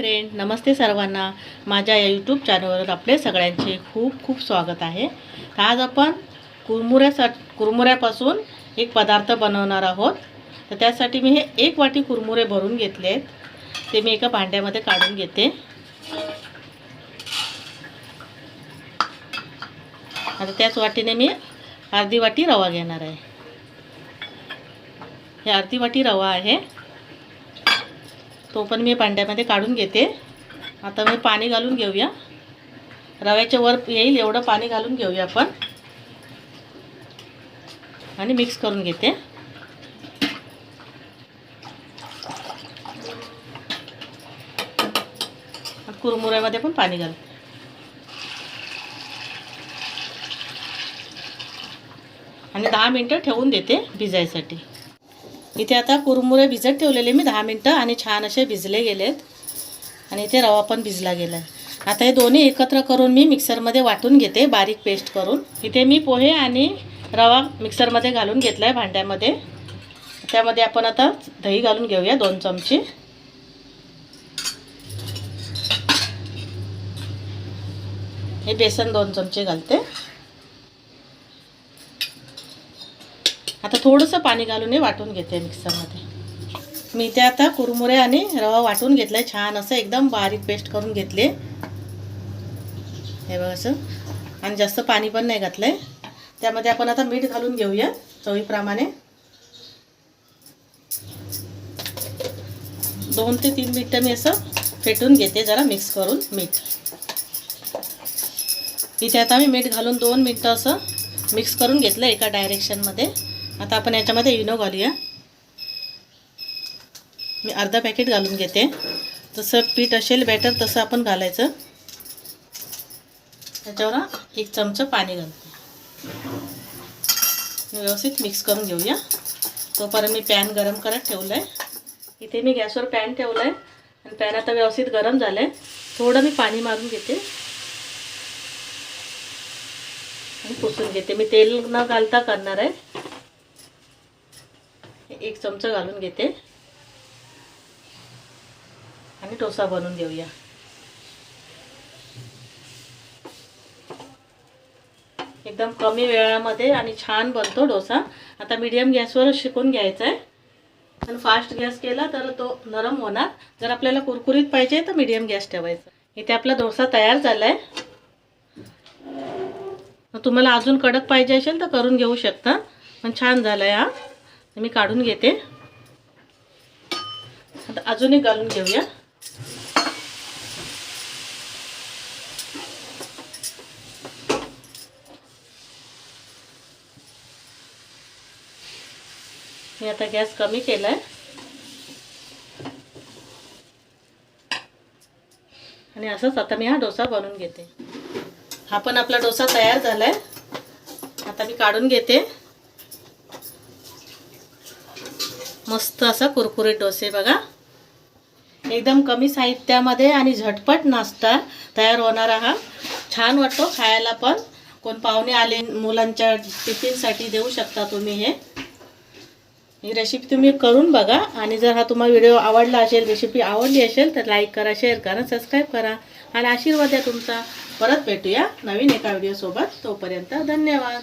Friend नमस्ते सर्वांना. माझ्या या यूट्यूब चॅनलवर आपले सगळ्यांचे खूप खूप स्वागत आहे. आज आपण कुरमुऱ्यासा कुरमुऱ्यापासून एक पदार्थ बनवणार आहोत. तर त्यासाठी मी हे एक वाटी कुरमुरे भरून घेतले आहेत ते मी एका भांड्यामध्ये काढून घेते. आता त्याच वाटीने मी अर्धी वाटी रवा घेणार आहे. हे अर्धी वाटी रवा आहे. तो पण मी भांड्यामध्ये काढून घेते. आता मी पाणी घालून घेऊया. रव्याच्या वर येईल एवढं पाणी घालून घेऊया आपण. आणि मिक्स करून घेते. कुरमुऱ्यामध्ये पण पाणी घाल आणि दहा मिनटं ठेवून देते भिजायसाठी. इथे आता कुरमुरे भिजत ठेवलेले मी दहा मिनटं आणि छान असे भिजले गेलेत. आणि इथे रवा पण भिजला गेला आहे आता हे दोन्ही एकत्र करून मी मिक्सरमध्ये वाटून घेते बारीक पेस्ट करून. इथे मी पोहे आणि रवा मिक्सरमध्ये घालून घेतला आहे भांड्यामध्ये. त्यामध्ये आपण आता दही घालून घेऊया दोन चमचे. हे बेसन दोन चमचे घालते. आता थोडंसं पाणी घालून हे वाटून घेते मिक्सरमध्ये. मी ते आता कुरमुरे आणि रवा वाटून घेतला आहे छान असं एकदम बारीक पेस्ट करून घेतले. हे बघ असं. आणि जास्त पाणी पण नाही घातलं आहे त्यामध्ये आपण आता मीठ घालून घेऊया चवीप्रमाणे. दोन ते तीन मिनटं मी असं फेटून घेते जरा मिक्स करून मीठ. इथे आता मी मीठ घालून दोन मिनटं असं मिक्स करून घेतलं एका डायरेक्शनमध्ये आता आपण याच्यामध्ये इनो घालूया. मी अर्धा पॅकेट घालून घेते. जसं पीठ असेल बॅटर तसं आपण घालायचं. त्याच्यावर एक चमचं पाणी घालते. व्यवस्थित मिक्स करून घेऊया. तोपर्यंत मी पॅन गरम करत ठेवलं आहे इथे मी गॅसवर पॅन ठेवलं आहे आणि पॅन आता व्यवस्थित गरम झालं आहे थोडं मी पाणी मारून घेते. आणि पुसून घेते. मी तेल न घालता करणार आहे. एक चमचा घालून घेते. आणि डोसा बनवून घेऊया एकदम कमी वेळामध्ये आणि छान बनतो डोसा. आता मीडियम गॅसवर शिकून घ्यायचा आहे पण फास्ट गॅस केला तर तो नरम होणार. जर आपल्याला कुरकुरीत पाहिजे तर मीडियम गॅस ठेवायचा. इथे आपला डोसा तयार झाला आहे तुम्हाला अजून कडक पाहिजे असेल तर करून घेऊ शकता. पण छान झाला आहे हा. मी काढून घेते. आता अजून एक घालून घेऊया. मी आता गॅस कमी केला आहे आणि असंच आता मी हा डोसा बनवून घेते. हा पण आपला डोसा तयार झालाय. आता मी काढून घेते. मस्त असा कुरकुरीत डोसे बघा. एकदम कमी साहित्यामध्ये आणि झटपट नाश्ता तयार होणारा हा. छान वाटतो खायला पण. कोण पाहुणे आले मुलांच्या टिफिनसाठी देऊ शकता तुम्ही हे. ही रेसिपी तुम्ही करून बघा. आणि जर हा तुम्हाला व्हिडिओ आवडला असेल रेसिपी आवडली असेल तर लाईक करा शेअर करा सबस्क्राईब करा. आणि आशीर्वाद द्या तुमचा. परत भेटूया नवीन एका व्हिडिओसोबत तोपर्यंत धन्यवाद.